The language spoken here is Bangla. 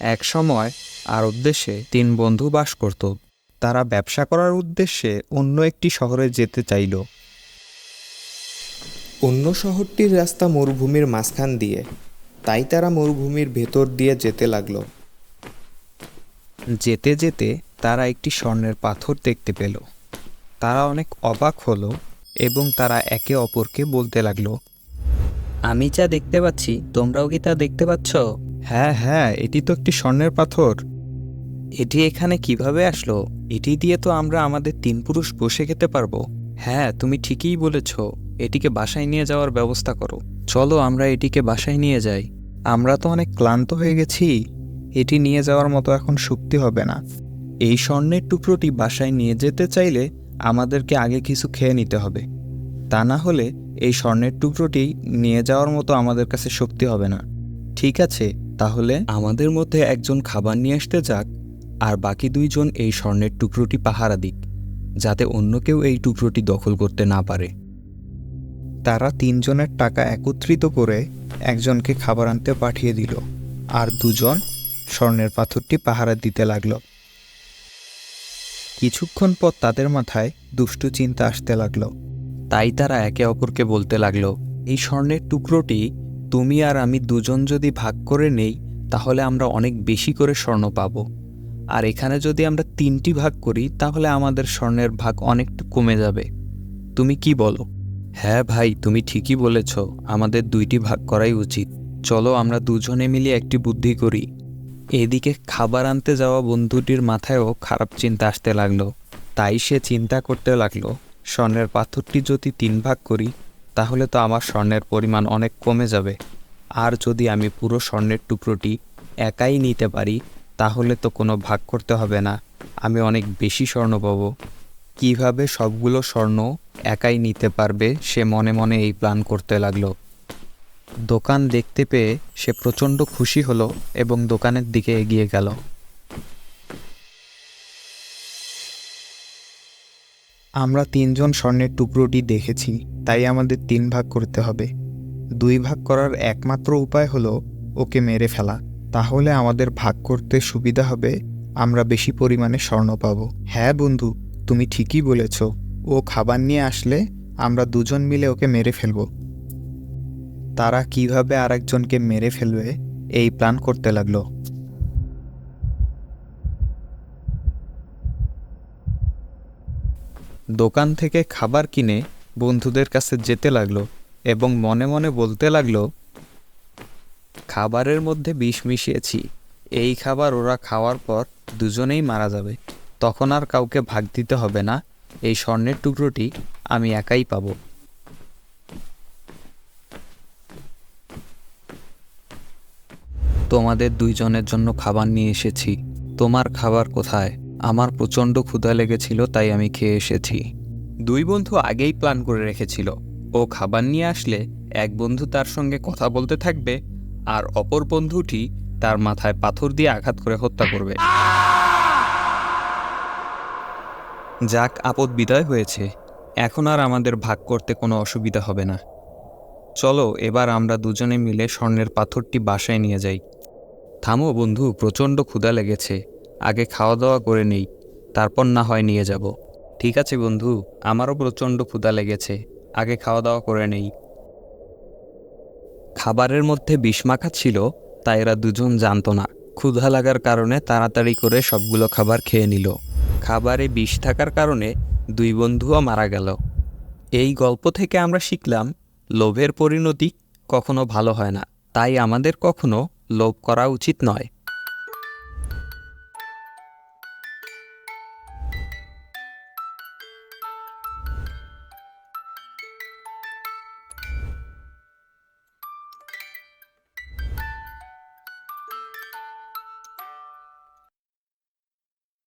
এক সময় আরব দেশে তিন বন্ধু বাস করত। তারা ব্যবসা করার উদ্দেশ্যে অন্য একটি শহরে যেতে চাইল। অন্য শহরটির রাস্তা মরুভূমির মাঝখান দিয়ে, তাই তারা মরুভূমির ভেতর দিয়ে যেতে লাগল। যেতে যেতে তারা একটি স্বর্ণের পাথর দেখতে পেল। তারা অনেক অবাক হলো এবং তারা একে অপরকে বলতে লাগল, আমি যা দেখতে পাচ্ছি, তোমরাও কি তা দেখতে পাচ্ছ? হ্যাঁ হ্যাঁ এটি তো একটি স্বর্ণের পাথর। এটি এখানে কীভাবে আসলো? এটি দিয়ে তো আমরা আমাদের তিন পুরুষ বসে খেতে পারব। হ্যাঁ তুমি ঠিকই বলেছ। এটিকে বাসায় নিয়ে যাওয়ার ব্যবস্থা করো। চলো, আমরা এটিকে বাসায় নিয়ে যাই। আমরা তো অনেক ক্লান্ত হয়ে গেছি। এটি নিয়ে যাওয়ার মতো এখন শক্তি হবে না। এই স্বর্ণের টুকরোটি বাসায় নিয়ে যেতে চাইলে আমাদেরকে আগে কিছু খেয়ে নিতে হবে। তা না হলে এই স্বর্ণের টুকরোটি নিয়ে যাওয়ার মতো আমাদের কাছে শক্তি হবে না। ঠিক আছে তাহলে? আমাদের মধ্যে একজন খাবার নিয়ে আসতে যাক আর বাকি দুইজন এই স্বর্ণের টুকরোটি পাহারা দিক যাতে অন্য কেউ এই টুকরোটি দখল করতে না পারে। তারা তিনজনের টাকা একত্রিত করে একজনকে খাবার আনতে পাঠিয়ে দিল আর দুজন স্বর্ণের পাথরটি পাহারা দিতে লাগল। কিছুক্ষণ পর তাদের মাথায় দুষ্টু চিন্তা আসতে লাগল। তাই তারা একে অপরকে বলতে লাগল এই স্বর্ণের টুকরোটি তুমি আর আমি দুজন যদি ভাগ করে নেই তাহলে আমরা অনেক বেশি করে স্বর্ণ পাব। আর এখানে যদি আমরা তিনটি ভাগ করি তাহলে আমাদের স্বর্ণের ভাগ অনেকটা কমে যাবে। তুমি কি বলো? হ্যাঁ ভাই তুমি ঠিকই বলেছ। আমাদের দুইটি ভাগ করাই উচিত। চলো আমরা দুজনে মিলে একটি বুদ্ধি করি। এদিকে খাবার আনতে যাওয়া বন্ধুটির মাথায়ও খারাপ চিন্তা আসতে লাগল। তাই সে চিন্তা করতে লাগল স্বর্ণের পাথরটি যদি তিন ভাগ করি তাহলে তো আমার স্বর্ণের পরিমাণ অনেক কমে যাবে। আর যদি আমি পুরো স্বর্ণের টুকরোটি একাই নিতে পারি, তাহলে তো কোনো ভাগ করতে হবে না। আমি অনেক বেশি স্বর্ণ পাবো। কীভাবে সবগুলো স্বর্ণ একাই নিতে পারবে সে মনে মনে এই প্ল্যান করতে লাগল। দোকান দেখতে পেয়ে সে প্রচণ্ড খুশি হলো এবং দোকানের দিকে এগিয়ে গেল। আমরা তিনজন স্বর্ণের টুকরোটি দেখেছি, তাই আমাদের তিন ভাগ করতে হবে। দুই ভাগ করার একমাত্র উপায় হলো ওকে মেরে ফেলা। তাহলে আমাদের ভাগ করতে সুবিধা হবে, আমরা বেশি পরিমাণে স্বর্ণ পাবো। হ্যাঁ বন্ধু, তুমি ঠিকই বলেছ। ও খাবার নিয়ে আসলে আমরা দুজন মিলে ওকে মেরে ফেলব। তারা কীভাবে আরেকজনকে মেরে ফেলবে, এই প্ল্যান করতে লাগল। দোকান থেকে খাবার কিনে বন্ধুদের কাছে যেতে লাগল এবং মনে মনে বলতে লাগল, খাবারের মধ্যে বিষ মিশিয়েছি। এই খাবার ওরা খাওয়ার পর দুজনেই মারা যাবে। তখন আর কাউকে ভাগ দিতে হবে না। এই স্বর্ণের টুকরোটি আমি একাই পাবো। তোমাদের দুইজনের জন্য খাবার নিয়ে এসেছি। তোমার খাবার কোথায়? আমার প্রচণ্ড ক্ষুধা লেগেছিল, তাই আমি খেয়ে এসেছি। দুই বন্ধু আগেই প্ল্যান করে রেখেছিল। ও খাবার নিয়ে আসলে এক বন্ধু তার সঙ্গে কথা বলতে থাকবে আর অপর বন্ধুটি তার মাথায় পাথর দিয়ে আঘাত করে হত্যা করবে। যাক, আপদ বিদায় হয়েছে। এখন আর আমাদের ভাগ করতে কোনো অসুবিধা হবে না। চলো, এবার আমরা দুজনে মিলে স্বর্ণের পাথরটি বাসায় নিয়ে যাই। থামো বন্ধু, প্রচণ্ড ক্ষুধা লেগেছে। আগে খাওয়া দাওয়া করে নেই, তারপর না হয় নিয়ে যাব। ঠিক আছে বন্ধু, আমারও প্রচণ্ড ক্ষুধা লেগেছে, আগে খাওয়া দাওয়া করে নেই। খাবারের মধ্যে বিষ মাখা ছিল, তাই এরা দুজন জানতো না। ক্ষুধা লাগার কারণে তাড়াতাড়ি করে সবগুলো খাবার খেয়ে নিল। খাবারে বিষ থাকার কারণে দুই বন্ধুও মারা গেল। এই গল্প থেকে আমরা শিখলাম, লোভের পরিণতি কখনো ভালো হয় না। তাই আমাদের কখনো লোভ করা উচিত নয়।